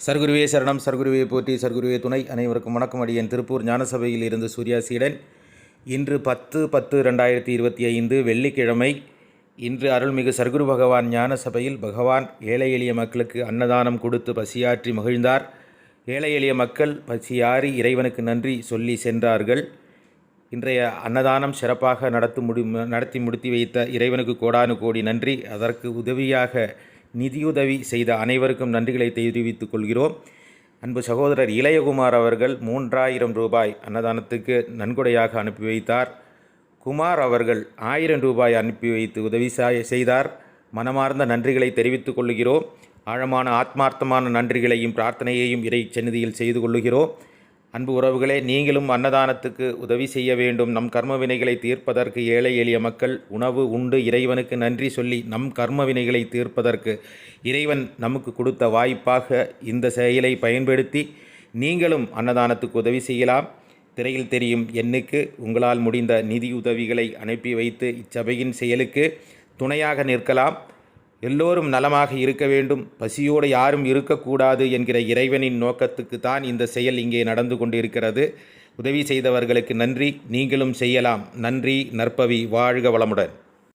சர்க்குருவே சரணம் சர்க்குருவே போற்றி சர்க்குருவே துணை. அனைவருக்கும் வணக்கம். அடியன் திருப்பூர் ஞானசபையில் இருந்து சூர்யா சீடன். இன்று பத்து பத்து ரெண்டாயிரத்தி இருபத்தி ஐந்து வெள்ளிக்கிழமை இன்று அருள்மிகு சர்க்குரு பகவான் ஞான சபையில் பகவான் ஏழை எளிய மக்களுக்கு அன்னதானம் கொடுத்து பசியாற்றி மகிழ்ந்தார். ஏழை எளிய மக்கள் பசியாறி இறைவனுக்கு நன்றி சொல்லி சென்றார்கள். இன்றைய அன்னதானம் சிறப்பாக நடத்து முடி நடத்தி முடித்து வைத்த இறைவனுக்கு கோடானு கோடி நன்றி. அதற்கு உதவியாக நிதியுதவி செய்த அனைவருக்கும் நன்றிகளை தெரிவித்துக் கொள்கிறோம். அன்பு சகோதரர் இளையகுமார் அவர்கள் மூன்றாயிரம் ரூபாய் அன்னதானத்துக்கு நன்கொடையாக அனுப்பி வைத்தார். குமார் அவர்கள் ஆயிரம் ரூபாய் அனுப்பி வைத்து உதவி செய்தார். மனமார்ந்த நன்றிகளை தெரிவித்துக் கொள்கிறோம். ஆழமான ஆத்மார்த்தமான நன்றிகளையும் பிரார்த்தனையையும் இறை சந்நிதியில் செய்து கொள்ளுகிறோம். அன்பு உறவுகளே நீங்களும் அன்னதானத்துக்கு உதவி செய்ய வேண்டும். நம் கர்ம வினைகளை தீர்ப்பதற்கு ஏழை எளிய மக்கள் உணவு உண்டு இறைவனுக்கு நன்றி சொல்லி நம் கர்ம வினைகளை தீர்ப்பதற்கு இறைவன் நமக்கு கொடுத்த வாய்ப்பாக இந்த செயலை பயன்படுத்தி நீங்களும் அன்னதானத்துக்கு உதவி செய்யலாம். திரையில் தெரியும் எண்ணுக்கு உங்களால் முடிந்த நிதி உதவிகளை அனுப்பி வைத்து இச்சபையின் செயலுக்கு துணையாக நிற்கலாம். எல்லோரும் நலமாக இருக்க வேண்டும். பசியோடு யாரும் இருக்கக்கூடாது என்கிற இறைவனின் நோக்கத்துக்கு தான் இந்த செயல் இங்கே நடந்து கொண்டிருக்கிறது. உதவி செய்தவர்களுக்கு நன்றி. நீங்களும் செய்யலாம். நன்றி. நற்பவி. வாழ்க வளமுடன்.